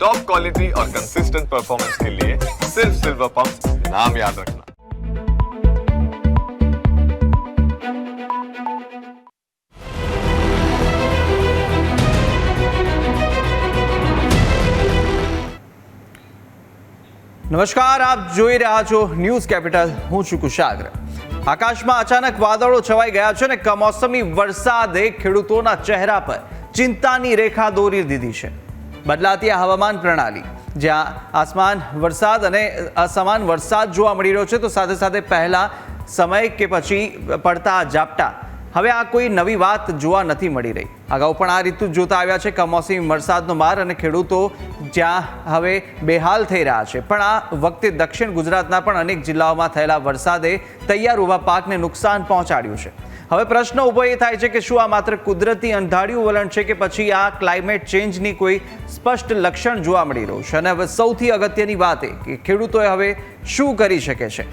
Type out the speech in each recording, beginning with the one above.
Top quality और consistent performance के लिए सिर्फ सिल्वर पंप नाम याद रखना નમસ્કાર આપ જોઈ રહ્યા છો ન્યૂઝ કેપિટલ હું છું કુશાગ્ર આકાશમાં અચાનક વાદળો છવાઈ ગયા છે ને કમોસમી વરસાદે ખેડૂતોના ચહેરા પર ચિંતાની રેખા દોરી દીધી છે બદલાતી આ હવામાન પ્રણાલી. જ્યાં આસમાન વરસાદ અને અસમાન વરસાદ જોવા મળી રહ્યો છે, તો સાથે સાથે પહેલાં સમય કે પછી પડતા ઝાપટા. હવે આ કોઈ નવી વાત જોવા નથી મળી રહી. અગાઉ પણ આ રીતુ જોતા આવ્યા છે, કમોસમી વરસાદનો માર અને ખેડૂતો જ્યાં હવે બેહાલ થઈ રહ્યા છે. પણ આ વખતે દક્ષિણ ગુજરાતના પણ અનેક જિલ્લાઓમાં થયેલા વરસાદે તૈયાર ઊભા પાકને નુકસાન પહોંચાડ્યું છે. હવે પ્રશ્ન ઊભો એ થાય છે કે શું આ માત્ર કુદરતી અંધારિયું વલણ છે કે પછી આ ક્લાઇમેટ ચેન્જની કોઈ સ્પષ્ટ લક્ષણ જોવા મળી રહ્યું છે? અને હવે સૌથી અગત્યની વાત એ કે ખેડૂતોએ હવે શું કરી શકે છે?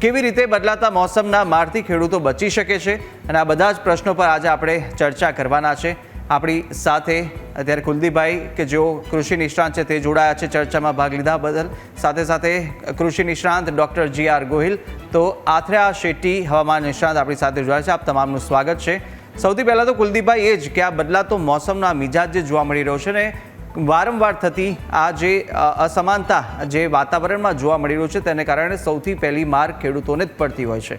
કેવી રીતે બદલાતા મોસમના મારથી ખેડૂતો બચી શકે છે? અને આ બધા જ પ્રશ્નો પર આજે આપણે ચર્ચા કરવાના છે. આપણી સાથે અત્યારે કુલદીપભાઈ કે જેઓ કૃષિ નિષ્ણાંત છે તે જોડાયા છે, ચર્ચામાં ભાગ લીધા બદલ. સાથે સાથે કૃષિ નિષ્ણાંત ડૉક્ટર જી આર ગોહિલ. તો આથરા શેટ્ટી હવામાન નિષ્ણાંત આપણી સાથે જોડાયા છે. આપ તમામનું સ્વાગત છે. સૌથી પહેલાં તો કુલદીપભાઈ, એ જ કે આ બદલાતો મોસમના મિજાજ જે જોવા મળી રહ્યો છે ને, વારંવાર થતી આ જે અસમાનતા જે વાતાવરણમાં જોવા મળી રહ્યું છે, તેને કારણે સૌથી પહેલી માર ખેડૂતોને જ પડતી હોય છે.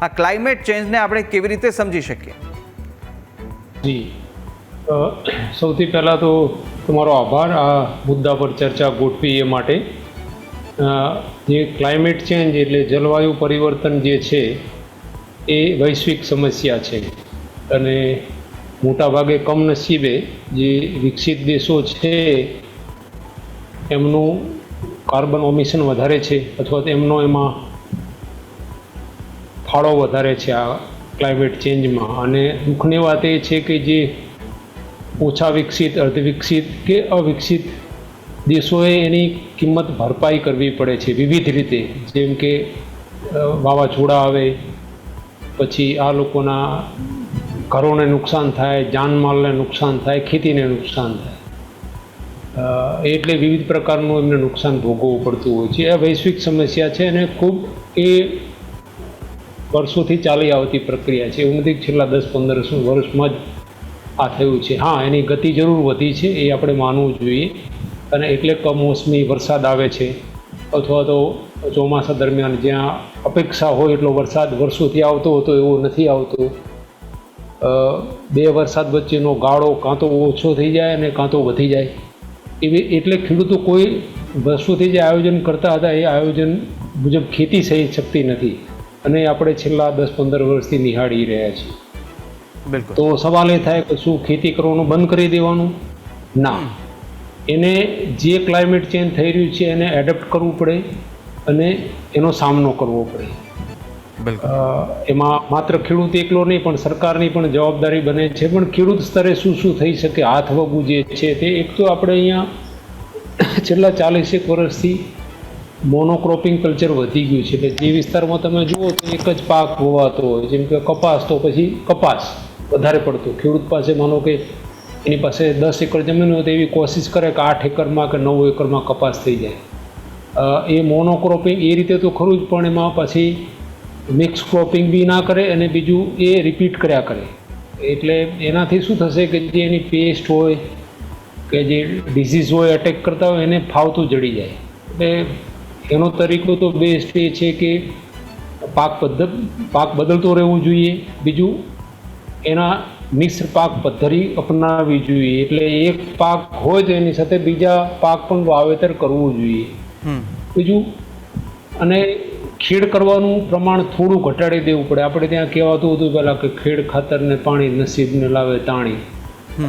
આ ક્લાઇમેટ ચેન્જને આપણે કેવી રીતે સમજી શકીએ? જી. સૌથી પહેલાં તો તમારો આભાર આ મુદ્દા પર ચર્ચા ગોઠવી એ માટે જે ક્લાઇમેટ ચેન્જ એટલે જલવાયુ પરિવર્તન જે છે, એ વૈશ્વિક સમસ્યા છે. અને મોટાભાગે કમનસીબે જે વિકસિત દેશો છે, એમનું કાર્બન ઓમિશન વધારે છે અથવા તો એમનો એમાં ફાળો વધારે છે આ ક્લાઇમેટ ચેન્જમાં અને દુઃખની વાત એ છે કે જે ઓછા વિકસિત, અર્ધવિકસિત કે અવિકસિત દેશોએ એની કિંમત ભરપાઈ કરવી પડે છે વિવિધ રીતે. જેમ કે વાવાઝોડા આવે, પછી આ લોકોના ઘરોને નુકસાન થાય, જાનમાલને નુકસાન થાય, ખેતીને નુકસાન થાય. એટલે વિવિધ પ્રકારનું એમને નુકસાન ભોગવવું પડતું હોય છે. આ વૈશ્વિક સમસ્યા છે અને ખૂબ એ વર્ષોથી ચાલી આવતી પ્રક્રિયા છે. એવું નથી છેલ્લા દસ પંદર વર્ષમાં જ આ થયું છે. હા, એની ગતિ જરૂર વધી છે, એ આપણે માનવું જોઈએ. અને એટલે કમોસમી વરસાદ આવે છે. અથવા તો ચોમાસા દરમિયાન જ્યાં અપેક્ષા હોય એટલો વરસાદ વર્ષોથી આવતો હતો, એવો નથી આવતો. બે વરસાદ વચ્ચેનો ગાળો કાં તો ઓછો થઈ જાય અને કાં તો વધી જાય. એવી, એટલે ખેડૂતો કોઈ વર્ષોથી જે આયોજન કરતા હતા, એ આયોજન મુજબ ખેતી સહી શકતી નથી. અને આપણે છેલ્લા દસ પંદર વર્ષથી નિહાળી રહ્યા છીએ. બિલકુલ. તો સવાલ એ થાય કે શું ખેતી કરવાનું બંધ કરી દેવાનું? ના. એને જે ક્લાઇમેટ ચેન્જ થઈ રહ્યું છે એને એડપ્ટ કરવું પડે અને એનો સામનો કરવો પડે. એમાં માત્ર ખેડૂત એકલો નહીં પણ સરકારની પણ જવાબદારી બને છે. પણ ખેડૂત સ્તરે શું શું થઈ શકે? હાથ વગું જે છે તે એક તો આપણે અહીંયા છેલ્લા ચાલીસેક વર્ષથી મોનોક્રોપિંગ કલ્ચર વધી ગયું છે. એટલે જે વિસ્તારમાં તમે જુઓ તો એક જ પાક હોવાતો હોય. જેમ કે કપાસ તો પછી કપાસ. વધારે પડતું. ખેડૂત પાસે માનો કે એની પાસે દસ એકર જમીન હોય તો એવી કોશિશ કરે કે આઠ એકરમાં કે નવ એકરમાં કપાસ થઈ જાય. એ મોનોક્રોપિંગ એ રીતે તો ખરું જ, પણ એમાં પછી મિક્સ ક્રોપિંગ બી ના કરે અને બીજું એ રિપીટ કર્યા કરે. એટલે એનાથી શું થશે કે જે એની પેસ્ટ હોય કે જે ડિઝીઝ હોય એટેક કરતા હોય એને ફાવતું જડી જાય. એટલે એનો તરીકો તો બેસ્ટ એ છે કે પાક પદ્ધત પાક બદલતો રહેવું જોઈએ. બીજું એના મિશ્ર પાક પદ્ધતિ અપનાવવી જોઈએ. એટલે એક પાક હોય તો એની સાથે બીજા પાક પણ વાવેતર કરવું જોઈએ. બીજું અને ખેડ કરવાનું પ્રમાણ થોડું ઘટાડી દેવું પડે. આપણે ત્યાં કહેવાતું હતું પહેલાં કે ખેડ ખાતરને પાણી નસીબને લાવે તાણી.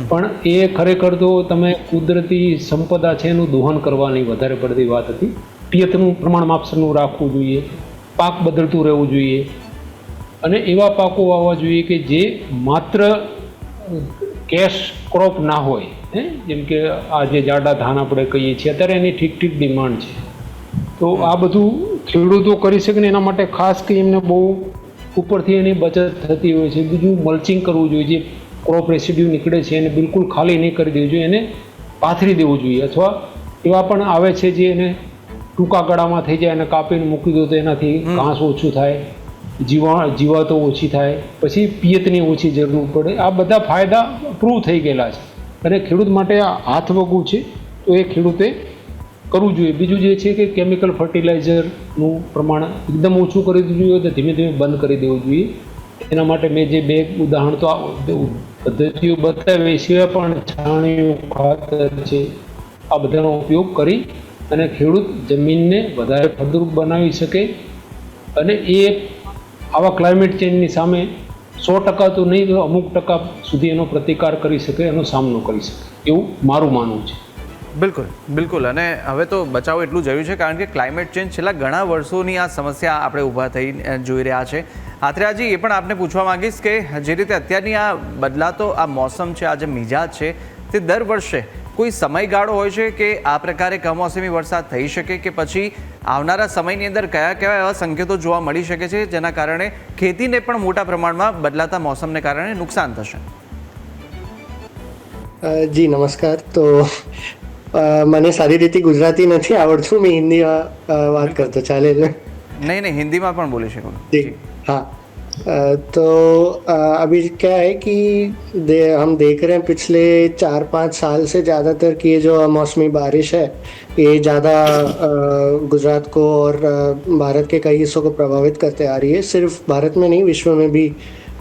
પણ એ ખરેખર તો તમે કુદરતી સંપદા છે એનું દોહન કરવાની વધારે પડતી વાત હતી. પિયતનું પ્રમાણ માપસરનું રાખવું જોઈએ. પાક બદલતું રહેવું જોઈએ. અને એવા પાકો વાવવા જોઈએ કે જે માત્ર કેશ ક્રોપ ના હોય હે? જેમ કે આ જે જાડા ધાન આપણે કહીએ છીએ અત્યારે એની ઠીક ઠીક ડિમાન્ડ છે. તો આ બધું ખેડૂતો કરી શકે ને એના માટે ખાસ કે એમને બહુ ઉપરથી એની બચત થતી હોય છે. બીજું મલ્ચિંગ કરવું જોઈએ જે ક્રોપ રેસિડ્યુ નીકળે છે એને બિલકુલ ખાલી નહીં કરી દેવું જોઈએ એને પાથરી દેવું જોઈએ. અથવા એવા પણ આવે છે જે એને ટૂંકા ગાળામાં થઈ જાય અને કાપીને મૂકી દો તો એનાથી ઘાસ ઓછું થાય. જીવા જીવાતો ઓછી થાય, પછી પિયતની ઓછી જરૂર પડે. આ બધા ફાયદા પ્રૂવ થઈ ગયેલા છે. અને ખેડૂત માટે આ હાથવગું છે, તો એ ખેડૂતે કરવું જોઈએ. બીજું જે છે કે કેમિકલ ફર્ટિલાઇઝરનું પ્રમાણ એકદમ ઓછું કરી દેવું જોઈએ તો ધીમે ધીમે બંધ કરી દેવું જોઈએ. એના માટે મેં જે બે ઉદાહરણ તો પદ્ધતિઓ બતાવી સિવાય પણ છાણિયું, ખાતર છે, આ બધાનો ઉપયોગ કરી અને ખેડૂત જમીનને વધારે ફળદ્રુપ બનાવી શકે. અને એ આવા ક્લાઇમેટ ચેન્જની સામે સો ટકા તો નહીં, તો અમુક ટકા સુધી એનો પ્રતિકાર કરી શકે, એનો સામનો કરી શકે. એવું મારું માનવું છે. બિલકુલ બિલકુલ. અને હવે તો બચાવ એટલું જરૂરી છે, કારણ કે ક્લાઇમેટ ચેન્જ છેલ્લા ઘણા વર્ષોની આ સમસ્યા આપણે ઊભા થઈ જોઈ રહ્યા છે. આત્રેયાજી, એ પણ આપને પૂછવા માંગીશ કે જે રીતે અત્યારની આ બદલાતો, આ મોસમ છે, આ જે મિજાજ છે તે દર વર્ષે કોઈ સમયગાળો હોય છે કે આ પ્રકારે કમોસમી વરસાદ થઈ શકે કે પછી આવનારા સમયની અંદર કયા કયા એવા સંકેતો જોવા મળી શકે છે જેના કારણે ખેતીને પણ મોટા પ્રમાણમાં બદલાતા મોસમને કારણે નુકસાન થશે? જી નમસ્કાર. તો મને સારી રીતે ગુજરાતી નથી આવડતું મેં હિન્દીમાં વાત કરતો. ચાલે છે? નહીં નહીં હિન્દીમાં પણ બોલી શકું. હા. तो अभी क्या है कि दे हम देख रहे हैं पिछले चार पाँच साल से ज़्यादातर की ये जो मौसमी बारिश है ये ज़्यादा गुजरात को और भारत के कई हिस्सों को प्रभावित करते आ रही है। सिर्फ़ भारत में नहीं विश्व में भी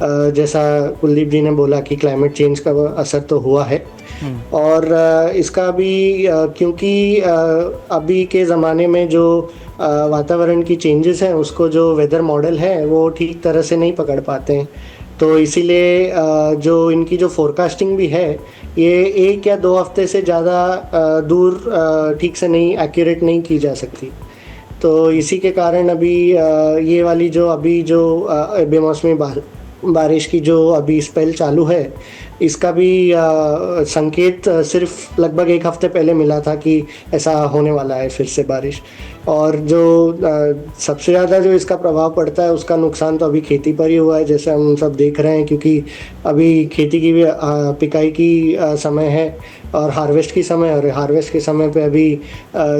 जैसा कुलदीप जी ने बोला कि क्लाइमेट चेंज का असर तो हुआ है। और इसका भी क्योंकि अभी के ज़माने में जो वातावरण की चेंजेस हैं, उसको जो वेदर मॉडल है, वो ठीक तरह से नहीं पकड़ पाते हैं। तो इसीलिए जो इनकी जो फोरकास्टिंग भी है, ये एक या दो हफ़्ते से ज़्यादा दूर ठीक से नहीं एक्यूरेट नहीं की जा सकती। तो इसी के कारण अभी ये वाली जो अभी जो बेमौसमी बारिश की जो अभी स्पेल चालू है, इसका भी संकेत सिर्फ़ लगभग एक हफ़्ते पहले मिला था कि ऐसा होने वाला है फिर से बारिश। और जो अ, सबसे ज़्यादा जो इसका प्रभाव पड़ता है उसका नुकसान तो अभी खेती पर ही हुआ है जैसे हम सब देख रहे हैं क्योंकि अभी खेती की भी अ, पिकाई की अ, समय है और हार्वेस्ट की समय और हार्वेस्ट के समय पे अभी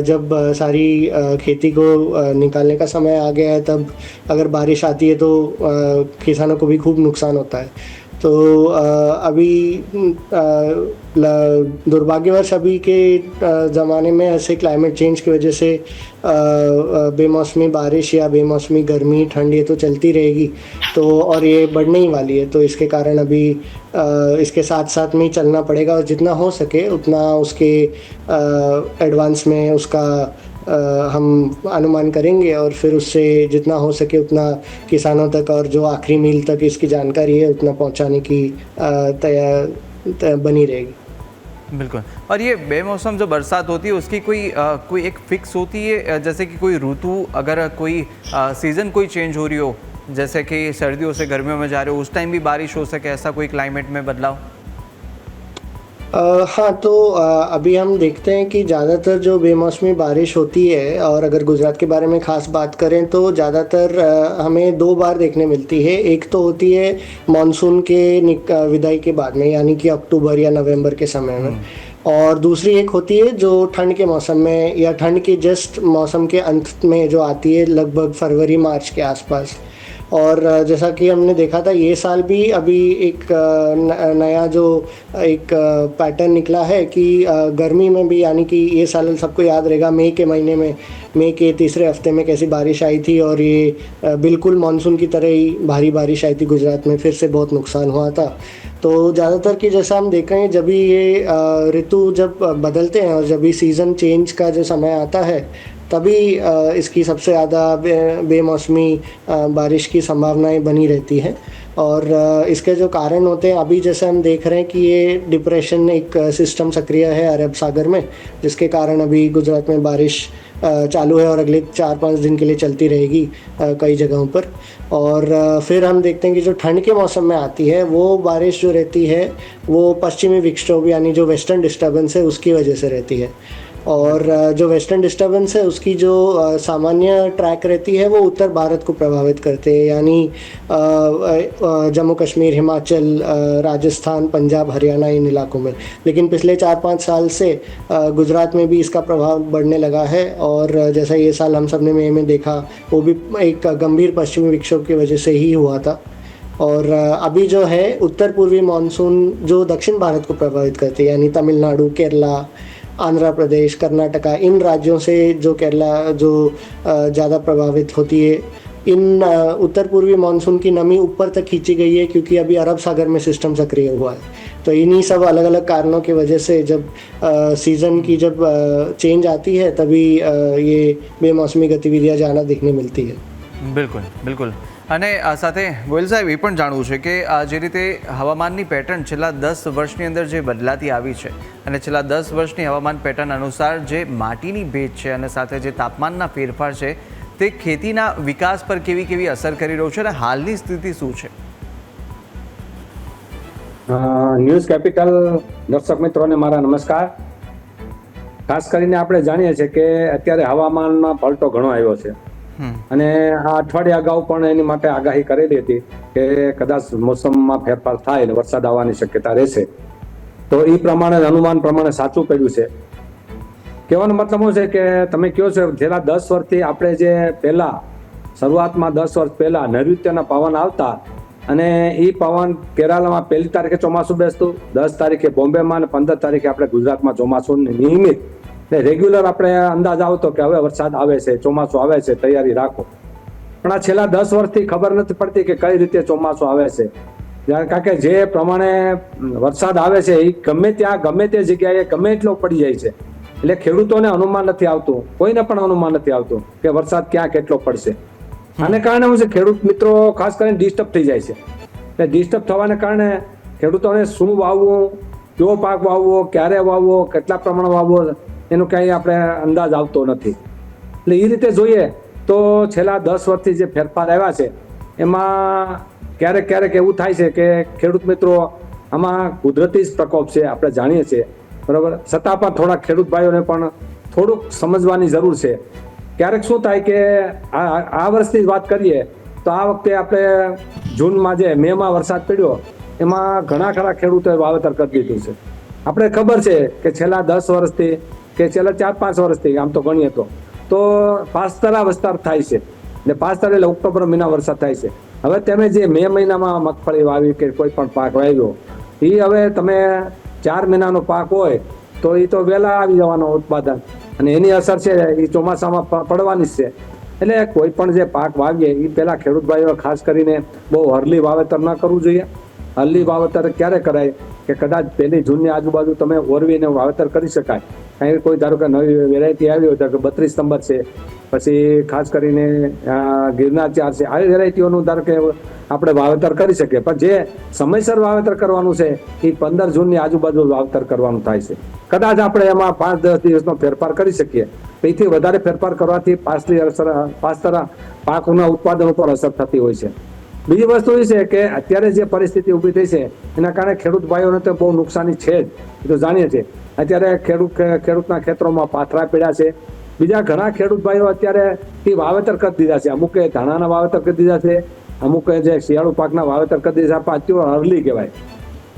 जब सारी खेती को निकालने का समय आ गया है तब अगर बारिश आती है तो किसानों को भी खूब नुकसान होता है। तो अभी दुर्भाग्यवश अभी के ज़माने में ऐसे क्लाइमेट चेंज की वजह से बेमौसमी बारिश या बेमौसमी गर्मी, ठंड ये तो चलती रहेगी। तो और ये बढ़ने ही वाली है तो इसके कारण अभी इसके साथ साथ में ही चलना पड़ेगा और जितना हो सके उतना उसके एडवांस में उसका हम अनुमान करेंगे और फिर उससे जितना हो सके उतना किसानों तक और जो आखिरी मील तक इसकी जानकारी है उतना पहुँचाने की तैयार बनी रहेगी। बिल्कुल। और ये बेमौसम जो बरसात होती है उसकी कोई अ, कोई एक फिक्स होती है? जैसे कि कोई ऋतु अगर कोई अ, सीज़न कोई चेंज हो रही हो जैसे कि सर्दियों से गर्मियों में जा रहे हो उस टाइम भी बारिश हो सके ऐसा कोई क्लाइमेट में बदलाव? अ, हाँ तो अ, अभी हम देखते हैं कि ज़्यादातर जो बेमौसमी बारिश होती है और अगर गुजरात के बारे में ख़ास बात करें तो ज़्यादातर हमें दो बार देखने मिलती है। एक तो होती है मानसून के विदाई के बाद में यानी कि अक्टूबर या नवंबर के समय में। और दूसरी एक होती है जो ठंड के मौसम में या ठंड के जस्ट मौसम के अंत में जो आती है लगभग फरवरी मार्च के आसपास। और जैसा कि हमने देखा था, ये साल भी अभी एक नया जो एक पैटर्न निकला है कि गर्मी में भी यानी कि ये साल सबको याद रहेगा, मई के महीने में, मई के तीसरे हफ़्ते में कैसी बारिश आई थी और ये बिल्कुल मानसून की तरह ही भारी बारिश आई थी गुजरात में, फिर से बहुत नुकसान हुआ था। तो ज़्यादातर की जैसा हम देख रहे हैं, जब भी ये ऋतु जब बदलते हैं और जब भी सीज़न चेंज का जो समय आता है तभी इसकी सबसे ज़्यादा बे, बेमौसमी अ, बारिश की संभावनाएँ बनी रहती हैं। और इसके जो कारण होते हैं अभी जैसे हम देख रहे हैं कि ये डिप्रेशन एक सिस्टम सक्रिय है अरब सागर में जिसके कारण अभी गुजरात में बारिश चालू है और अगले चार पाँच दिन के लिए चलती रहेगी कई जगहों पर। और फिर हम देखते हैं कि जो ठंड के मौसम में आती है वो बारिश जो रहती है वो पश्चिमी विक्षोभ यानी जो वेस्टर्न डिस्टर्बेंस है उसकी वजह से रहती है। और जो वेस्टर्न डिस्टर्बेंस है, उसकी जो सामान्य ट्रैक रहती है, वो उत्तर भारत को प्रभावित करते हैं। यानी जम्मू कश्मीर, हिमाचल राजस्थान, पंजाब, हरियाणा इन इलाकों में। लेकिन पिछले चार पाँच साल से गुजरात में भी इसका प्रभाव बढ़ने लगा है और जैसा ये साल हम सबने मई में देखा, वो भी एक गंभीर पश्चिमी विक्षोभ की वजह से ही हुआ था। और अभी जो है, उत्तर पूर्वी मानसून जो दक्षिण भारत को प्रभावित करते है, यानी तमिलनाडु, केरला आंध्र प्रदेश, कर्नाटका, इन राज्यों से जो केरला, जो ज़्यादा प्रभावित होती है। इन उत्तर पूर्वी मानसून की नमी ऊपर तक खींची गई है क्योंकि अभी अरब सागर में सिस्टम सक्रिय हुआ है। तो इन्हीं सब अलग अलग कारणों की वजह से जब सीज़न की जब चेंज आती है तभी ये बेमौसमी गतिविधियाँ ज़्यादा देखने मिलती है। बिल्कुल बिल्कुल। અને સાથે ગોયલ સાહેબ એ પણ જાણવું છે કે જે રીતે હવામાનની પેટર્ન છેલ્લા દસ વર્ષની અંદર જે બદલાતી આવી છે અને છેલ્લા દસ વર્ષની હવામાન પેટર્ન અનુસાર જે માટીની ભેજ છે અને સાથે જે તાપમાનના ફેરફાર છે, તે ખેતીના વિકાસ પર કેવી કેવી અસર કરી રહ્યું છે અને હાલની સ્થિતિ શું છે? ન્યૂઝ કેપિટલ દર્શક મિત્રોને મારા નમસ્કાર. ખાસ કરીને આપણે જાણીએ છીએ કે અત્યારે હવામાનમાં પલટો ઘણો આવ્યો છે. અને આ અઠવાડિયા અગાઉ પણ એની માટે આગાહી કરેલી હતી કે કદાચ મોસમમાં ફેરફાર થાય એટલે વરસાદ આવવાની શક્યતા રહેશે. તો એ પ્રમાણે અનુમાન પ્રમાણે સાચું પડ્યું છે. કહેવાનો મતલબ શું છે કે તમે કહો છો છેલ્લા દસ વર્ષથી આપણે જે પહેલા, શરૂઆતમાં દસ વર્ષ પહેલા નૈઋત્યના પવન આવતા અને એ પવન કેરાલામાં પહેલી તારીખે ચોમાસું બેસતું, દસ તારીખે બોમ્બેમાં અને પંદર તારીખે આપણે ગુજરાતમાં ચોમાસું નિયમિત ને રેગ્યુલર આપણે અંદાજ આવતો કે હવે વરસાદ આવે છે, ચોમાસું આવે છે, તૈયારી રાખો. પણ આ છેલ્લા દસ વર્ષથી ખબર નથી પડતી કે કઈ રીતે ચોમાસું આવે છે. કારણ કે જે પ્રમાણે વરસાદ આવે છે એ ગમે ત્યાં, ગમે તે જગ્યાએ ગમે એટલો પડી જાય છે. એટલે ખેડૂતોને અનુમાન નથી આવતું, કોઈને પણ અનુમાન નથી આવતું કે વરસાદ ક્યાં કેટલો પડશે. આને કારણે હું છે, ખેડૂત મિત્રો, ખાસ કરીને ડિસ્ટર્બ થઈ જાય છે. એટલે ડિસ્ટર્બ થવાને કારણે ખેડૂતોને શું વાવવું, કયો પાક વાવવો, ક્યારે વાવવો, કેટલા પ્રમાણમાં વાવવો એનું ક્યાંય આપણે અંદાજ આવતો નથી. એટલે એ રીતે જોઈએ તો છેલ્લા દસ વર્ષથી જે ફેરફાર આવ્યા છે, એમાં ક્યારેક ક્યારેક એવું થાય છે કે ખેડૂત મિત્રો આમાં કુદરતી જ પ્રકોપ છે, આપણે જાણીએ છીએ. બરાબર? છતાં પણ થોડા ખેડૂત ભાઈઓને પણ થોડુંક સમજવાની જરૂર છે. ક્યારેક શું થાય કે આ આ વર્ષની જ વાત કરીએ, તો આ વખતે આપણે જૂનમાં જે મેમાં વરસાદ પડ્યો, એમાં ઘણા ખરા ખેડૂતોએ વાવેતર કરી દીધું છે. આપણે ખબર છે કે છેલ્લા દસ વર્ષથી કે છેલ્લા ચાર પાંચ વર્ષથી આમ તો ગણીએ તો. તો પાસ્તરા વસ્તાર થાય છે. ને પાસ્તર એટલે ઓક્ટોબર મહિના વરસાદ થાય છે. હવે તમે જે મે મહિનામાં મગફળી વાવી કે કોઈ પણ પાક વાવ્યો એ હવે તમે ચાર મહિનાનો પાક હોય, તો એ તો વહેલા આવી જવાનો ઉત્પાદન. અને એની અસર છે એ ચોમાસામાં પડવાની જ છે. એટલે કોઈ પણ જે પાક વાવીએ એ પહેલાં ખેડૂત ભાઈઓ ખાસ કરીને બહુ હરલી વાવેતર ન કરવું જોઈએ. હરલી વાવેતર ક્યારે કરાય? કે કદાચ પહેલી જૂનની આજુબાજુ તમે ઓરવીને વાવેતર કરી શકાય. કે કોઈ ધારો કે નવી વેરાયટી આવી હોય તો બત્રીસ નંબર છે. પછી ખાસ કરીને ગિરનાર ચાર છે. આવી વેરાયટીઓનું ધારો કે આપણે વાવેતર કરી શકીએ. પણ જે સમયસર વાવેતર કરવાનું છે, એ પંદર જૂનની આજુબાજુ વાવેતર કરવાનું થાય છે. કદાચ આપણે એમાં પાંચ, દસ દિવસનો ફેરફાર કરી શકીએ. તેથી વધારે ફેરફાર કરવાથી પાછલી અસર, પાછતરા પાકના ઉત્પાદન ઉપર અસર થતી હોય છે. બીજી વસ્તુ એ છે કે અત્યારે જે પરિસ્થિતિ ઊભી થઈ છે, એના કારણે ખેડૂત ભાઈઓને તો બહુ નુકસાની છે જ. એ તો જાણીએ છીએ. અત્યારે ખેડૂત ખેડૂતના ખેતરોમાં પાથરા પીડ્યા છે. બીજા ઘણા ખેડૂત ભાઈઓ અત્યારે એ વાવેતર કરી દીધા છે. અમુકે ધાણાના વાવેતર કરી દીધા છે. અમુકે જે શિયાળુ પાકના વાવેતર કરી દીધા છે. પણ અર્લી કહેવાય.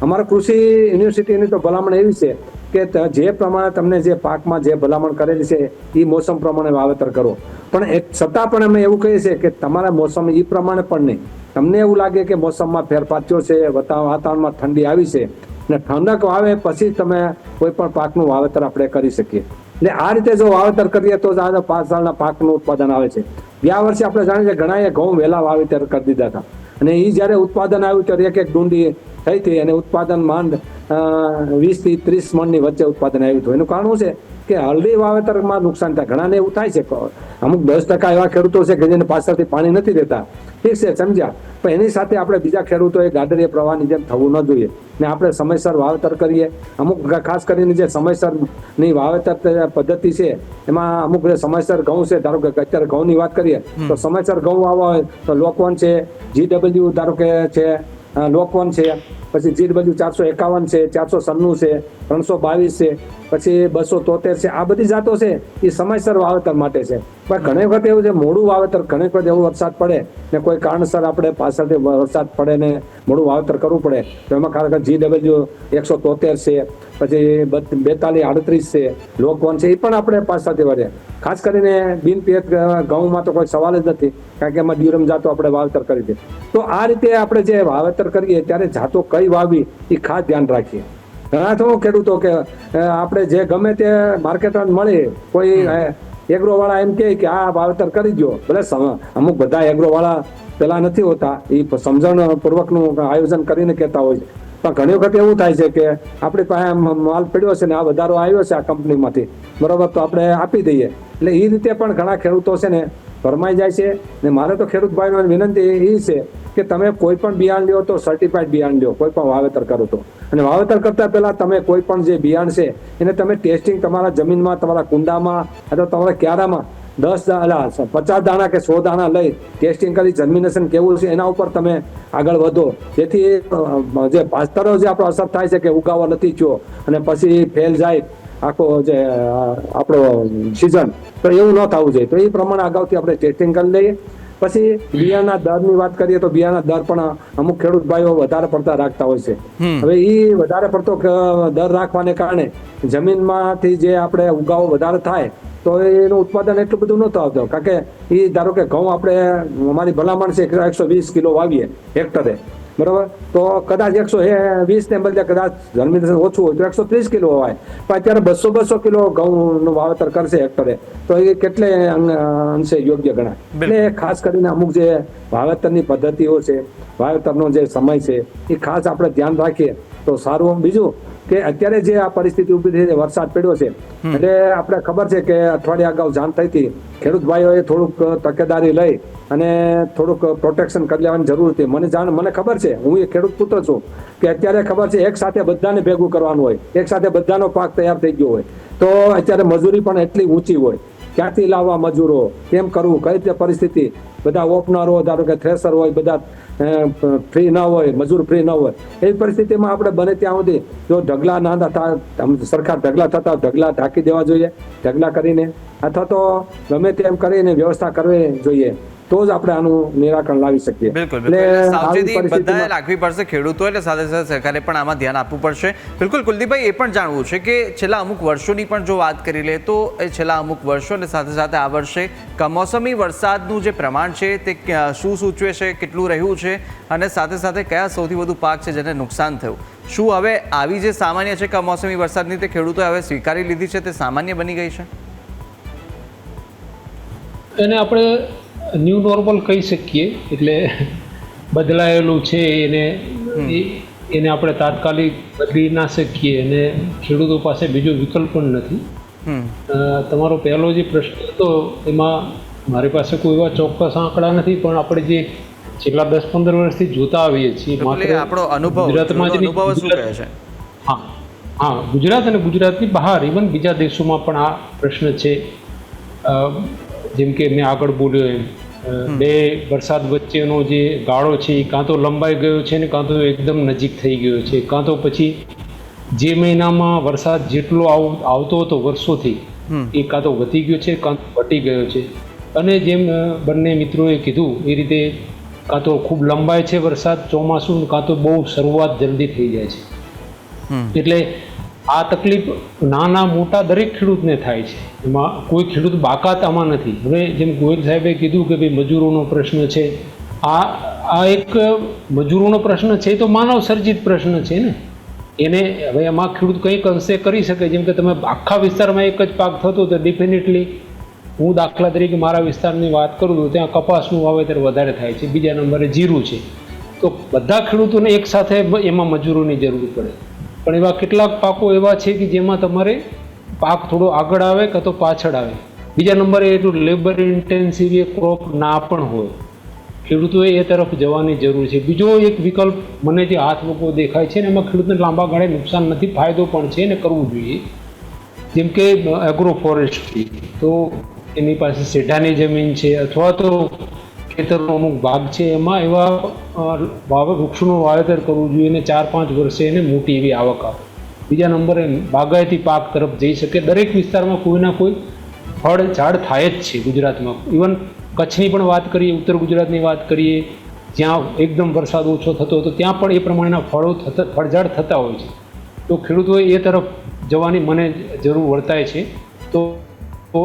અમારા કૃષિ યુનિવર્સિટીની તો ભલામણ એવી છે કે જે પ્રમાણે તમને જે પાકમાં જે ભલામણ કરેલી છે એ મોસમ પ્રમાણે વાવેતર કરો. પણ એક છતાં પણ અમે એવું કહીએ છીએ કે તમારા મોસમ એ પ્રમાણે પણ નહીં. તમને એવું લાગે કે મોસમમાં ફેરફાર થયો છે, વાતા- વાતાવરણમાં ઠંડી આવી છે. ને ઠંડક આવે પછી તમે કોઈ પણ પાકનું વાવેતર આપણે કરી શકીએ. એટલે આ રીતે જો વાવેતર કરીએ તો જ આ પાંચ સાલના પાકનું ઉત્પાદન આવે છે. ગયા વર્ષે આપણે જાણીએ ઘણાએ ઘઉં વહેલા વાવેતર કરી દીધા હતા. અને એ જ્યારે ઉત્પાદન આવ્યું ત્યારે એક એક ડુંડી થઈ હતી અને ઉત્પાદન માંડ વીસથી ત્રીસ મણની વચ્ચે ઉત્પાદન આવ્યું હતું. એનું કારણ શું છે? કે હળદી વાવેતરમાં નુકસાન થાય. ઘણાને એવું થાય છે. અમુક દસ ટકા એવા ખેડૂતો છે કે જેને પાછળથી પાણી નથી દેતા. ઠીક છે સમજ્યા. પણ એની સાથે આપણે બીજા ખેડૂતોએ ગાદરીય પ્રવાહની જેમ થવું ન જોઈએ. ને આપણે સમયસર વાવેતર કરીએ. અમુક ખાસ કરીને જે સમયસરની વાવેતર પદ્ધતિ છે એમાં અમુક સમયસર ઘઉં છે ધારો કે અત્યારે ઘઉંની વાત કરીએ તો સમયસર ઘઉં આવવા હોય તો લોકવન છે જીડબલ્યુ ધારો કે છે લોકવન છે પછી જીડબલ્યુ ચારસો એકાવન છે ચારસો સન્નું છે ત્રણસો બાવીસ છે પછી બસો તોતેર છે. આ બધી જાતો છે, એ સમયસર વાવેતર માટે છે. પણ ઘણી વખત એવું છે, મોડું વાવેતર, ઘણી વખત એવું વરસાદ પડે ને કોઈ કારણસર આપણે પાછળથી વરસાદ પડે ને મોડું વાવેતર કરવું પડે. તો એમાં ખરેખર જી ડબલ્યુ એકસો તોતેર છે, પછી બેતાલીસ, આડત્રીસ છે લોકવન છે, એ પણ આપણે પાછળથી વધે ખાસ કરીને બિન પિયત ઘઉંમાં તો કોઈ સવાલ જ નથી, કારણ કે એમાં ડ્યુરમ જાતો આપણે વાવેતર કરી દે તો આ રીતે આપણે જે વાવેતર કરીએ, ત્યારે જાતો કઈ વાવી, એ ખાસ ધ્યાન રાખીએ. ઘણા તો ખેડૂતો કે આપણે જે ગમે તે માર્કેટમાં મળે કોઈ એગ્રો વાળા એમ કે આ વાવેતર કરી દો ભલે અમુક બધા એગ્રો વાળા પેલા નથી હોતા એ સમજણ પૂર્વકનું આયોજન કરીને કહેતા હોય છે. પણ ઘણી વખત એવું થાય છે કે આપણી પાસે માલ પડ્યો છે ને આ વધારો આવ્યો છે આ કંપનીમાંથી બરોબર તો આપણે આપી દઈએ. એટલે એ રીતે પણ ઘણા ખેડૂતો છે ને ભરમાઈ જાય છે. ને મારે તો ખેડૂત ભાઈનો વિનંતી એ છે કે તમે કોઈ પણ બિયાણ લ્યો તો સર્ટિફાઈડ બિયાણ લ્યો, કોઈ પણ વાવેતર કરો તો. અને વાવેતર કરતા પહેલા તમે કોઈ પણ જે બિયાણ છે, એને તમે ટેસ્ટિંગ તમારા જમીનમાં, તમારા કુંડામાં અથવા તમારા ક્યારામાં દસ પચાસ દાણા કે સો દાણા લઈ ટેસ્ટિંગ કરી જર્મિનેશન કેવું છે, એના ઉપર તમે આગળ વધો. જેથી જે પાસ્તરો જે આપણો અસર થાય છે કે ઉગાવો નથી થયો અને પછી ફેલ જાય આખો જે આપણો સિઝન તો એવું ન થવું જોઈએ. તો એ પ્રમાણે અગાઉથી આપણે ટેસ્ટિંગ કરી લઈએ. પછી બિયાના દરની વાત કરીએ તો બિયાના દર પણ અમુક ખેડૂત ભાઈઓ વધારે પડતા રાખતા હોય છે. હવે એ વધારે પડતો દર રાખવાને કારણે જમીનમાંથી જે આપણે ઉગાવો વધારે થાય તો એનું ઉત્પાદન એટલું બધું નહોતું આવતું. કારણ કે એ ધારો કે ઘઉં આપણે અમારી ભલામણ છે એકસો વીસ કિલો વાવીએ હેક્ટરે. બરોબર? તો કદાચ એકસો વીસ ને બદલે કદાચ જન્મી ઓછું હોય તો એકસો ત્રીસ કિલો હોય. પણ અત્યારે બસો બસો કિલો ઘઉંનું વાવેતર કરશે હેક્ટરે. તો એ કેટલે અંશે યોગ્ય ગણાય? એટલે ખાસ કરીને અમુક જે વાવેતરની પદ્ધતિઓ છે વાવેતરનો જે સમય છે એ ખાસ આપણે ધ્યાન રાખીએ. તો સારું બીજું? કે અત્યારે જે આ પરિસ્થિતિ ઊભી થઈ છે વરસાદ પડ્યો છે એટલે આપણે ખબર છે કે અઠવાડિયા અગાઉ જાણ થઈ હતી. ખેડૂત ભાઈઓએ થોડુંક તકેદારી લઈ અને થોડુંક પ્રોટેક્શન કરી લેવાની જરૂર હતી. મને જાણ મને ખબર છે હું એ ખેડૂત પુત્ર છું કે અત્યારે ખબર છે એક સાથે બધાને ભેગું કરવાનું હોય એક સાથે બધાનો પાક તૈયાર થઈ ગયો હોય તો અત્યારે મજૂરી પણ એટલી ઊંચી હોય. ક્યાંથી લાવવા મજૂરો કેમ કરવું કઈ રીતે પરિસ્થિતિ? બધા ઓપનરો ધારો કે થ્રેસર હોય, બધા ફ્રી ન હોય, મજૂર ફ્રી ન હોય, એવી પરિસ્થિતિમાં આપણે બને ત્યાં સુધી જો ઢગલા ના સરકાર ઢગલા થતા ઢગલા ઢાંકી દેવા જોઈએ, ઢગલા કરીને, અથવા તો ગમે તેમ કરીને વ્યવસ્થા કરવી જોઈએ. તો જ આપણે આનું નિરાકરણ લાવી શકીએ. બિલકુલ સાવચેતી બધાએ રાખવી પડશે ખેડૂતો એટલે સાથે સાથે સરકારે પણ આમાં ધ્યાન આપવું પડશે. બિલકુલ કુલદીપભાઈ એ પણ જાણવું છે કે છેલ્લા અમુક વર્ષોની પણ જો વાત કરી લે તો એ છેલ્લા અમુક વર્ષો અને સાથે સાથે આ વર્ષે કમોસમી વરસાદનું જે પ્રમાણ છે તે શું સૂચવે છે કેટલું રહ્યું છે અને સાથે સાથે કયા સૌથી વધુ પાક છે જેને નુકસાન થયું? શું હવે આવી જે સામાન્ય છે કમોસમી વરસાદની તે ખેડૂતોએ હવે સ્વીકારી લીધી છે તે સામાન્ય બની ગઈ છે? એને આપણે ન્યૂ નોર્મલ કહી શકીએ. એટલે બદલાયેલું છે એને એને આપણે તાત્કાલિક બદલી ના શકીએ અને ખેડૂતો પાસે બીજો વિકલ્પ પણ નથી. તમારો પહેલો જે પ્રશ્ન હતો એમાં મારી પાસે કોઈ એવા ચોક્કસ આંકડા નથી પણ આપણે જે છેલ્લા દસ પંદર વર્ષથી જોતા આવીએ છીએ માત્ર આપણો અનુભવ ગુજરાતમાં જ અનુભવ શું કહે છે? હા હા ગુજરાત અને ગુજરાતની બહાર ઇવન બીજા દેશોમાં પણ આ પ્રશ્ન છે. જેમ કે મેં આગળ બોલ્યો એમ. બે વરસાદ વચ્ચેનો જે ગાળો છે એ કાં તો લંબાઈ ગયો છે ને કાં તો એકદમ નજીક થઈ ગયો છે. કાં તો પછી જે મહિનામાં વરસાદ જેટલો આવ- આવતો હતો વર્ષોથી એ કાં તો વધી ગયો છે કાં તો ઘટી ગયો છે. અને જેમ બંને મિત્રોએ કીધું એ રીતે કાં તો ખૂબ લંબાય છે વરસાદ ચોમાસું કાં તો બહુ શરૂઆત જલ્દી થઈ જાય છે. એટલે આ તકલીફ નાના મોટા દરેક ખેડૂતને થાય છે. એમાં કોઈ ખેડૂત બાકાત આમાં નથી. હવે જેમ ગોયલ સાહેબે કીધું કે ભાઈ મજૂરોનો પ્રશ્ન છે, આ આ એક મજૂરોનો પ્રશ્ન છે તો માનવ સર્જિત પ્રશ્ન છે ને. એને હવે એમાં ખેડૂત કંઈક અંશે કરી શકે. જેમ કે તમે આખા વિસ્તારમાં એક જ પાક થતો તો ડેફિનેટલી હું દાખલા તરીકે મારા વિસ્તારની વાત કરું તો ત્યાં કપાસનું વાવેતર વધારે થાય છે. બીજા નંબરે જીરું છે. તો બધા ખેડૂતોને એકસાથે એમાં મજૂરોની જરૂર પડે. પણ એવા કેટલાક પાકો એવા છે કે જેમાં તમારે પાક થોડો આગળ આવે કાં તો પાછળ આવે. બીજા નંબરે એટલું લેબર ઇન્ટેન્સિવ એ ક્રોપ ના પણ હોય. ખેડૂતોએ એ તરફ જવાની જરૂર છે. બીજો એક વિકલ્પ મને જે હાથ મૂકવો દેખાય છે ને એમાં ખેડૂતને લાંબા ગાળે નુકસાન નથી, ફાયદો પણ છે ને કરવું જોઈએ. જેમ કે એગ્રો ફોરેસ્ટ્રી તો એની પાસે સેઢાની જમીન છે અથવા તો ખેતરનો અમુક ભાગ છે, એમાં એવા વાવે વૃક્ષોનું વાવેતર કરવું જોઈએ અને ચાર પાંચ વર્ષે એને મોટી એવી આવક આવે બીજા નંબરે બાગાયતી પાક તરફ જઈ શકે. દરેક વિસ્તારમાં કોઈના કોઈ ફળ, ઝાડ થાય જ છે ગુજરાતમાં. ઇવન કચ્છની પણ વાત કરીએ, ઉત્તર ગુજરાતની વાત કરીએ, જ્યાં એકદમ વરસાદ ઓછો થતો હતો, ત્યાં પણ એ પ્રમાણેના ફળો થતા, ફળઝાડ થતા હોય છે. તો ખેડૂતોએ એ તરફ જવાની મને જરૂર વર્તાય છે. તો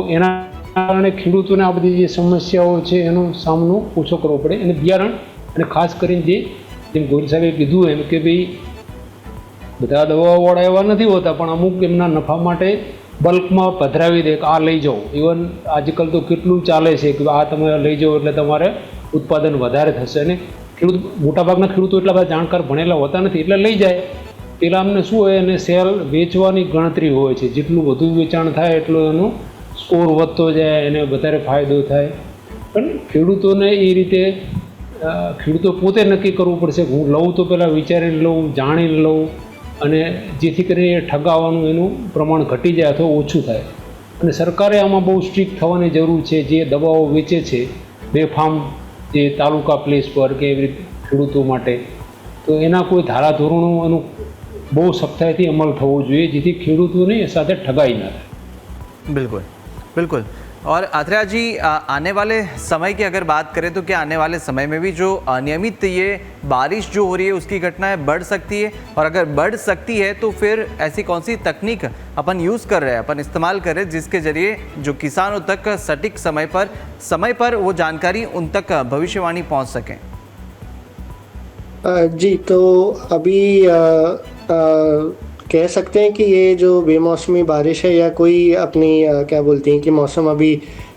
એના કારણે ખેડૂતોને આ બધી જે સમસ્યાઓ છે એનો સામનો ઓછો કરવો પડે. અને બિયારણ અને ખાસ કરીને જે જેમ ગોયલ સાહેબે કીધું એમ કે ભાઈ, બધા દવાઓવાળા એવા નથી હોતા, પણ અમુક એમના નફા માટે બલ્કમાં પધરાવી દે કે આ લઈ જાઓ. ઇવન આજકાલ તો કેટલું ચાલે છે કે આ તમે લઈ જાઓ એટલે તમારે ઉત્પાદન વધારે થશે. અને ખેડૂત, મોટાભાગના ખેડૂતો એટલા બધા જાણકાર ભણેલા હોતા નથી, એટલે લઈ જાય. પેલા અમને શું હોય, એને સેલ વેચવાની ગણતરી હોય છે. જેટલું વધુ વેચાણ થાય એટલું એનો ઓર વધતો જાય એને વધારે ફાયદો થાય. પણ ખેડૂતોને એ રીતે ખેડૂતો પોતે નક્કી કરવું પડશે હું લઉં તો પહેલાં વિચારીને લઉં, જાણીને લઉં અને જેથી કરીને એ ઠગાવાનું એનું પ્રમાણ ઘટી જાય અથવા ઓછું થાય. અને સરકારે આમાં બહુ સ્ટ્રિક્ટ થવાની જરૂર છે. જે દવાઓ વેચે છે બેફામ જે તાલુકા પ્લેસ પર કે એવી રીતે ખેડૂતો માટે, તો એના કોઈ ધારાધોરણો એનું બહુ સખ્તાઈથી અમલ થવો જોઈએ, જેથી ખેડૂતોની સાથે ઠગાઈ ના થાય. બિલકુલ. बिल्कुल। और आत्रेया जी आने वाले समय की अगर बात करें तो क्या आने वाले समय में भी जो अनियमित ये बारिश जो हो रही है उसकी घटनाएँ बढ़ सकती है? और अगर बढ़ सकती है तो फिर ऐसी कौन सी तकनीक अपन यूज़ कर रहे हैं अपन इस्तेमाल कर रहे हैं जिसके ज़रिए जो किसानों तक सटीक समय पर समय पर वो जानकारी उन तक भविष्यवाणी पहुँच सकें? जी तो अभी अ, अ, कह सकते हैं कि ये जो बेमौसमी बारिश है या कोई अपनी आ, क्या बोलती हैं कि मौसम अभी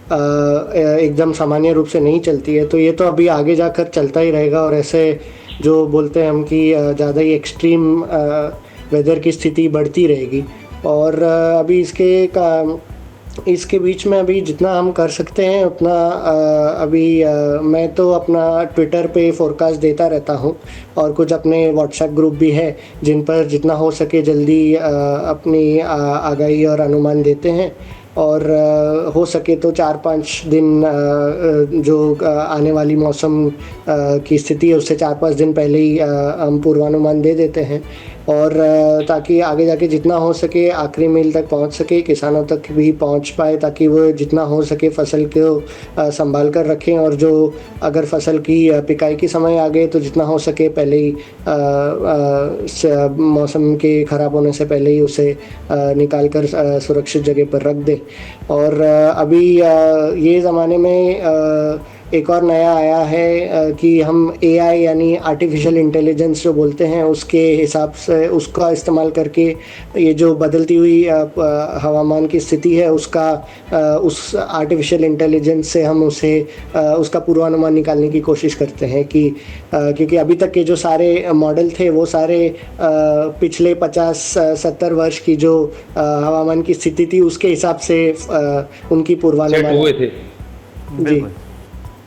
एकदम सामान्य रूप से नहीं चलती है तो ये तो अभी आगे जाकर चलता ही रहेगा और ऐसे जो बोलते हैं हम कि ज़्यादा ही एक्सट्रीम वेदर की स्थिति बढ़ती रहेगी। और अभी इसके का इसके बीच में अभी जितना हम कर सकते हैं, उतना अभी मैं तो अपना ट्विटर पे फोरकास्ट देता रहता हूँ और कुछ अपने व्हाट्सएप ग्रुप भी है, जिन पर जितना हो सके जल्दी अपनी आगाही और अनुमान देते हैं। और हो सके तो चार पाँच दिन जो आने वाली मौसम की स्थिति है, उससे चार पाँच दिन पहले ही हम पूर्वानुमान दे देते हैं। और ताकि आगे जाके जितना हो सके आखिरी मील तक पहुँच सके, किसानों तक भी पहुँच पाए, ताकि वो जितना हो सके फ़सल को संभाल कर रखें और जो अगर फ़सल की पिकाई की समय आ गए तो जितना हो सके पहले ही मौसम के ख़राब होने से पहले ही उसे निकाल कर सुरक्षित जगह पर रख दें। और अभी ये ज़माने में एक और नया आया है कि हम एआई यानी आर्टिफिशियल इंटेलिजेंस जो बोलते हैं उसके हिसाब से उसका इस्तेमाल करके ये जो बदलती हुई हवामान की स्थिति है उसका उस आर्टिफिशियल इंटेलिजेंस से हम उसे उसका पूर्वानुमान निकालने की कोशिश करते हैं कि क्योंकि अभी तक के जो सारे मॉडल थे वो सारे पिछले पचास सत्तर वर्ष की जो हवामान की स्थिति थी उसके हिसाब से उनकी पूर्वानुमान हुए थे। जी।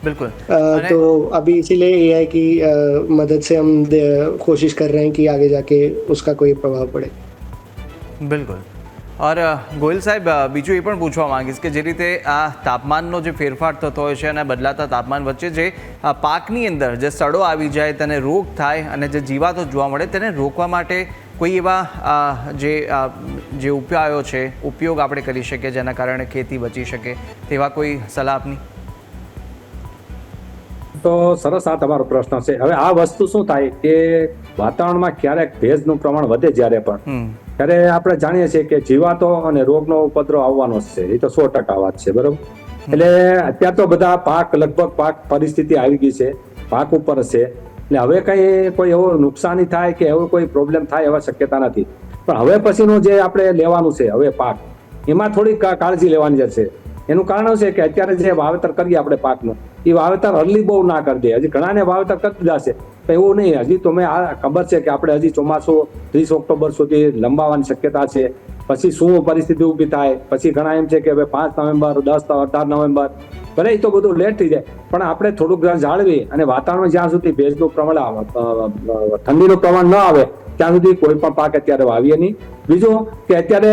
बिल्कुल अ, અને- तो अभी इसीलिए एआई की अ, मदद से हम दे- कोशिश कर रहे हैं कि आगे जाके उसका कोई प्रभाव पड़े બિલકુલ ઓર અ, ગોયલ સાહેબ અ, બીજું એ પણ પૂછવા માંગીશ કે જે રીતે આ તાપમાનનો જે ફેરફાર થતો હોય છે અને બદલાતા તાપમાન વચ્ચે જે અ, પાકની અંદર જે સડો આવી જાય તેને રોગ થાય અને જે જીવાતો જોવા મળે તેને રોકવા માટે કોઈ એવા અ, જે અ, જે ઉપાયો છે ઉપયોગ આપણે કરી શકીએ જેના કારણે ખેતી બચી શકે તેવા કોઈ સલાહ આપની તો સરસ આ તમારો પ્રશ્ન છે. હવે આ વસ્તુ શું થાય કે વાતાવરણમાં ક્યારેક ભેજનું પ્રમાણ વધે જ્યારે પણ. ત્યારે આપણે જાણીએ છીએ કે જીવાતો અને રોગનો ઉપદ્રવ આવવાનો જ છે. એ તો સો ટકા વાત છે બરોબર? એટલે અત્યારે તો બધા પાક લગભગ પાક પરિસ્થિતિ આવી ગઈ છે. પાક ઉપર છે. એટલે હવે કઈ કોઈ એવો નુકસાની થાય કે એવો કોઈ પ્રોબ્લેમ થાય એવા શક્યતા નથી. પણ હવે પછીનું જે આપણે લેવાનું છે હવે પાક એમાં થોડી કાળજી લેવાની જ છે. એનું કારણ છે કે અત્યારે જે વાવેતર કરીએ આપણે પાકનું એ વાવેતર અર્લી બહુ ના કરી દે. હજી ઘણાને વાવેતર કરી જશે પણ એવું નહીં. હજી તમે આ ખબર છે કે આપણે હજી ચોમાસું ત્રીસ ઓક્ટોબર સુધી લંબાવવાની શક્યતા છે. પછી શું પરિસ્થિતિ ઊભી થાય? પછી ઘણા એમ છે કે હવે પાંચ નવેમ્બર, દસ અઢાર નવેમ્બર. ભલે એ તો બધું લેટ થઈ જાય. પણ આપણે થોડુંક જાળવી અને વાતાવરણ જ્યાં સુધી ભેજનું પ્રમાણ ઠંડીનું પ્રમાણ ન આવે, ત્યાં સુધી કોઈ પણ પાક અત્યારે વાવીએ નહીં. બીજું કે અત્યારે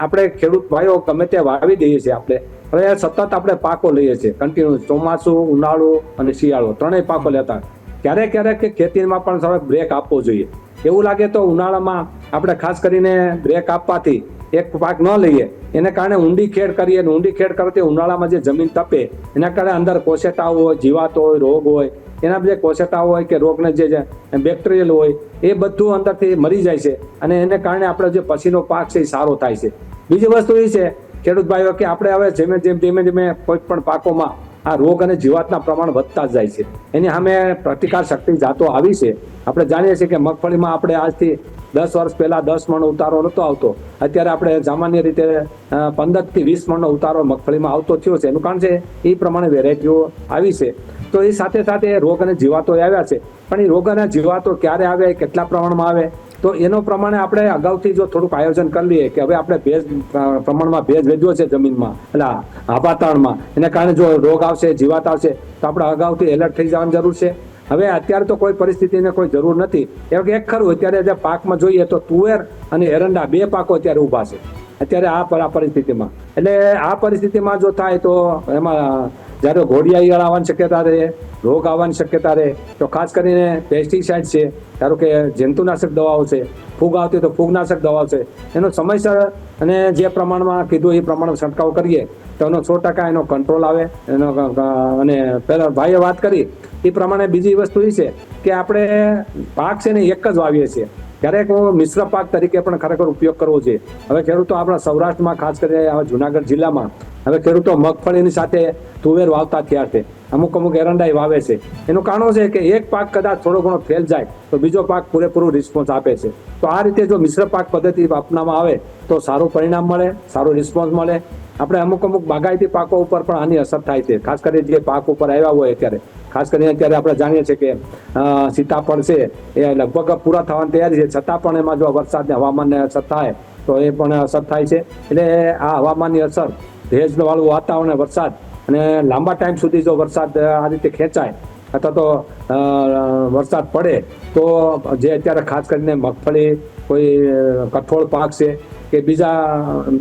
આપણે ખેડૂત ભાઈઓ ગમે ત્યાં વાવી દઈએ છીએ આપણે. હવે સતત આપણે પાકો લઈએ છીએ. કન્ટિન્યુ ચોમાસું, ઉનાળો અને શિયાળો. ત્રણેય પાકો લેતા. ક્યારેક ક્યારેક ખેતીમાં પણ થોડોક બ્રેક આપવો જોઈએ. એવું લાગે તો ઉનાળામાં આપણે ખાસ કરીને બ્રેક આપવાથી એક પાક ન લઈએ. એને કારણે ઊંડી ખેડ કરીએ અને ઊંડી ખેડ કરતી ઉનાળામાં જે જમીન તપે, એના કારણે અંદર કોશેટાઓ હોય, જીવાતો હોય, રોગ હોય, એના જે કોશેટાઓ હોય કે રોગને જે બેક્ટેરિયલ હોય, એ બધું અંદરથી મરી જાય છે. અને એને કારણે આપણે જે પછીનો પાક છે એ સારો થાય છે. બીજી વસ્તુ એ છે ખેડૂત ભાઈઓ કે આપણે હવે જેમે જેમ ધીમે ધીમે કોઈ પણ પાકોમાં આ રોગ અને જીવાતના પ્રમાણ વધતા જાય છે. એની સામે પ્રતિકાર શક્તિ જાતો આવી છે. આપણે જાણીએ છીએ કે મગફળીમાં આપણે આજથી દસ વર્ષ પહેલા દસ મણનો ઉતારો નહોતો આવતો. અત્યારે આપણે સામાન્ય રીતે પંદરથી વીસ મણનો ઉતારો મગફળીમાં આવતો થયો છે. એનું કારણ છે એ પ્રમાણે વેરાયટીઓ આવી છે. તો એ સાથે સાથે રોગ અને જીવાતો આવ્યા છે. પણ એ રોગ અને જીવાતો ક્યારે આવે, કેટલા પ્રમાણમાં આવે તો એનો પ્રમાણે આપણે અગાઉથી જો થોડુંક આયોજન કરી લઈએ કે હવે આપણે ભેજ પ્રમાણમાં ભેજ વેધ્યો છે જમીનમાં, એટલે આપાતાણમાં એને કારણે જો રોગ આવશે, જીવાત આવશે, તો આપણે અગાઉથી એલર્ટ થઈ જવાની જરૂર છે. હવે અત્યારે તો કોઈ પરિસ્થિતિને કોઈ જરૂર નથી. એવું એક ખરું, અત્યારે જે પાકમાં જોઈએ તો તુવેર અને એરંડા બે પાકો અત્યારે ઊભા છે. અત્યારે આ પરિસ્થિતિમાં એટલે આ પરિસ્થિતિમાં જો થાય તો એમાં જ્યારે ઘોડિયા ઈયળ આવવાની શક્યતા રહે, રોગ આવવાની શક્યતા રહે, તો ખાસ કરીને પેસ્ટિસાઇડ છે, ધારો કે જંતુનાશક દવાઓ છે, ફૂગ આવતી તો ફૂગનાશક દવાઓ છે, એનો સમયસર અને જે પ્રમાણમાં કીધું એ પ્રમાણે છંટકાવ કરીએ, તો એનો સો ટકા એનો કંટ્રોલ આવે, એનો અને પહેલાં ભાઈએ વાત કરી, એ પ્રમાણે બીજી વસ્તુ એ છે કે આપણે પાક છે ને એક જ વાવીએ છીએ, ક્યારેક મિશ્ર પાક તરીકે પણ ખરેખર ઉપયોગ કરવો જોઈએ, હવે ખેડૂતો આપણા સૌરાષ્ટ્રમાં ખાસ કરીને જુનાગઢ જિલ્લામાં હવે ખેડૂતો મગફળીની સાથે તુવેર વાવતા થયા છે. અમુક અમુક એરંડાઈ વાવે છે. એનું કારણ છે કે એક પાક કદાચ થોડો ઘણો ફેલ જાય, તો બીજો પાક પૂરેપૂરું રિસ્પોન્સ આપે છે. તો આ રીતે જો મિશ્ર પાક પદ્ધતિ અપનાવવામાં આવે, તો સારું પરિણામ મળે, સારો રિસ્પોન્સ મળે. આપણે અમુક અમુક બાગાયતી પાકો ઉપર પણ આની અસર થાય છે. ખાસ કરીને જે પાક ઉપર આવ્યા હોય અત્યારે. ખાસ કરીને અત્યારે આપણે જાણીએ છીએ કે સીતાફળ છે, એ લગભગ પૂરા થવાની તૈયારી છે. છતાં પણ એમાં જો વરસાદને હવામાનને અસર થાય, તો એ પણ અસર થાય છે. એટલે આ હવામાનની અસર ભેજ વાળું વાતાવરણ વરસાદ અને લાંબા ટાઈમ સુધી જો વરસાદ આ રીતે ખેંચાય અથવા તો વરસાદ પડે, તો જે અત્યારે ખાસ કરીને મગફળી કોઈ કઠોળ પાક છે કે બીજા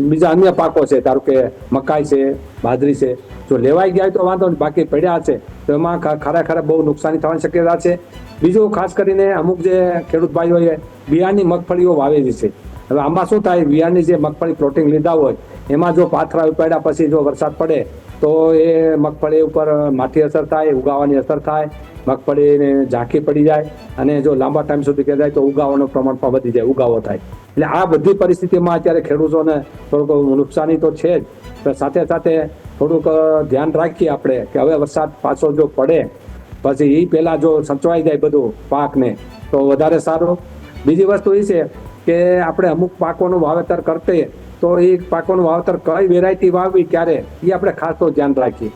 બીજા અન્ય પાકો છે, ધારો કે મકાઈ છે, બાજરી છે, જો લેવાઈ ગયા તો વાંધો નહીં, બાકી પડ્યા છે, તો એમાં ખરા ખરેખર બહુ નુકસાની થવાની શક્યતા છે. બીજું ખાસ કરીને અમુક જે ખેડૂત ભાઈઓએ બિયાની મગફળીઓ વાવેલી છે હવે આમાં શું થાય? બિયાની જે મગફળી પ્લોટિંગ લીધા હોય, એમાં જો પાથરા ઉપાડ્યા પછી જો વરસાદ પડે, તો એ મગફળી ઉપર માઠી અસર થાય, ઉગાવાની અસર થાય, મગફળીને ઝાંખી પડી જાય અને જો લાંબા ટાઈમ સુધી કે તો ઉગાવાનું પ્રમાણ પણ વધી જાય, ઉગાવો થાય. એટલે આ બધી પરિસ્થિતિમાં અત્યારે ખેડૂતોને થોડુંક નુકસાની તો છે જ સાથે સાથે થોડુંક ધ્યાન રાખીએ આપણે કે હવે વરસાદ પાછો જો પડે, પછી એ પહેલાં જો સચવાઈ જાય બધું પાકને, તો વધારે સારું. બીજી વસ્તુ એ છે કે આપણે અમુક પાકોનું વાવેતર કરતે તો એ પાકોનું વાવેતર કઈ વેરાયટી વાવવી ક્યારે એ આપણે ખાસ તો ધ્યાન રાખીએ.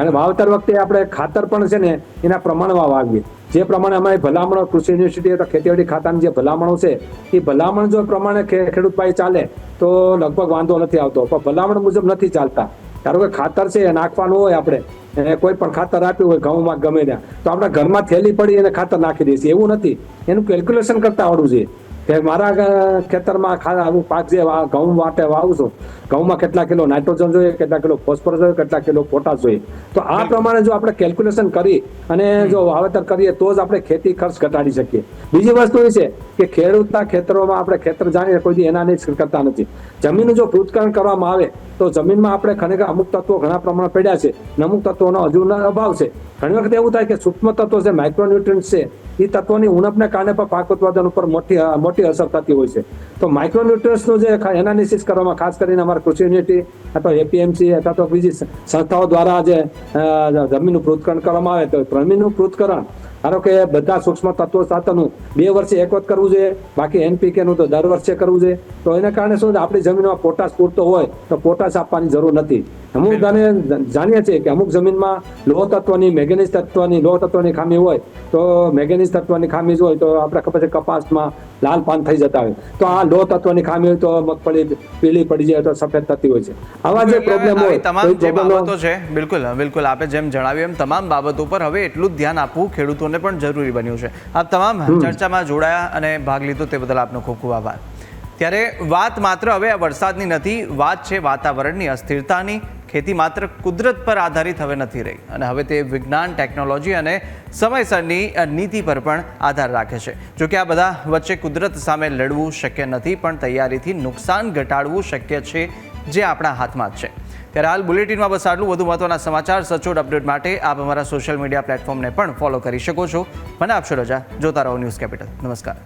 અને વાવતર વખતે આપણે ખાતર પણ છે ને એના પ્રમાણમાં વાવીએ. જે પ્રમાણે અમારી ભલામણો કૃષિ યુનિવર્સિટી અથવા ખેતીવાડી ખાતાની જે ભલામણો છે એ ભલામણ જો પ્રમાણે ખેડૂત ભાઈ ચાલે તો લગભગ વાંધો નથી આવતો. પણ ભલામણ મુજબ નથી ચાલતા. ધારો કે ખાતર છે એ નાખવાનું હોય આપણે કોઈ પણ ખાતર આપ્યું હોય ઘઉંમાં ગમે ત્યાં તો આપણે ઘરમાં થેલી પડી અને ખાતર નાખી દઈશું. એવું નથી. એનું કેલ્ક્યુલેશન કરતા આવડવું જોઈએ. કે મારા ખેતરમાં આવું પાક જે ઘઉં માટે વાવું છું ઘઉંમાં કેટલા કિલો નાઇટ્રોજન જોઈએ કેટલા કિલો ફોસ્ફરસ જોઈએ કેટલા કિલો પોટાશ જોઈએ. તો આ પ્રમાણે જો આપણે કેલ્ક્યુલેશન કરી અને જો વાવેતર કરીએ તો જ આપણે ખેતી ખર્ચ ઘટાડી શકીએ. બીજી વસ્તુ એ છે કે ખેડૂતના ખેતરોમાં આપણે ખેતર જાણીએ કોઈ એના નહીં કરતા નથી. જમીનનું જો પૃથ્થકરણ કરવામાં આવે તો જમીનમાં આપણે ખરેખર અમુક તત્વો ઘણા પ્રમાણમાં પડ્યા છે. અમુક તત્વોનો હજુ અભાવ છે. ઘણી વખત એવું થાય કે સૂક્ષ્મ તત્વો છે માઇક્રોન્યુટ્રન્ટ છે. એ તત્વોની ઉણપને કારણે પણ પાક ઉત્પાદન ઉપર મોટી મોટી અસર થતી હોય છે. તો માઇક્રોન્યુટ્રન્સનું જે એનાલિસિસ કરવામાં, ખાસ કરીને અમારા કૃષિ યુનિટી અથવા એપીએમસી અથવા તો બીજી સંસ્થાઓ દ્વારા જે જમીનનું પૃથ્થકરણ કરવામાં આવે તો જમીનનું પૃથ્થકરણ, ધારો કે બધા સૂક્ષ્મ તત્વો સાથેનું બે વર્ષે એક વખત કરવું જોઈએ, બાકી એનપીકે નું તો દર વર્ષે કરવું જોઈએ. તો એના કારણે શું આપણી જમીનમાં પોટાશ પૂરતો હોય તો પોટાશ આપવાની જરૂર નથી. અમુક જાણીએ છીએ કે અમુક જમીનમાં લોહ તત્વની મેગ્નેઝ તત્વની લોહ તત્વની ખામી હોય તો મેગ્નેઝ તત્વની ખામી જ હોય તો આપણે ખબર છે કપાસમાં લાલ પાન થઈ જતા હોય. તો આ લોહ તત્વની ખામી હોય તો મગફળી પીળી પડી જાય તો સફેદ થતી હોય છે. આવા જે પ્રોબ્લેમ હોય તમામ જે બાબતો છે બિલકુલ બિલકુલ આપે જેમ જણાવ્યું એમ તમામ બાબતો પર હવે એટલું જ ધ્યાન આપવું ખેડૂતોને પણ જરૂરી બન્યું છે. આપ તમામ ચર્ચામાં જોડાયા અને ભાગ લીધો તે બદલ આપનો ખૂબ ખૂબ આભાર. ત્યારે વાત માત્ર હવે આ વરસાદની નથી વાત છે વાતાવરણની અસ્થિરતાની ખેતી માત્ર કુદરત પર આધારિત હવે નથી રહી. અને હવે તે વિજ્ઞાન, ટેકનોલોજી અને સમયસરની નીતિ પર પણ આધાર રાખે છે. જોકે આ બધા વચ્ચે કુદરત સામે લડવું શક્ય નથી, પણ તૈયારીથી નુકસાન ઘટાડવું શક્ય છે જે આપણા હાથમાં જ છે. ત્યારે હાલ બુલેટિનમાં બસ આટલું વધુ મહત્વના સમાચાર. સચોટ અપડેટ માટે આપ અમારા સોશિયલ મીડિયા પ્લેટફોર્મને પણ ફોલો કરી શકો છો. મને આપશો રજા. જોતા રહો ન્યૂઝ કેપિટલ. નમસ્કાર.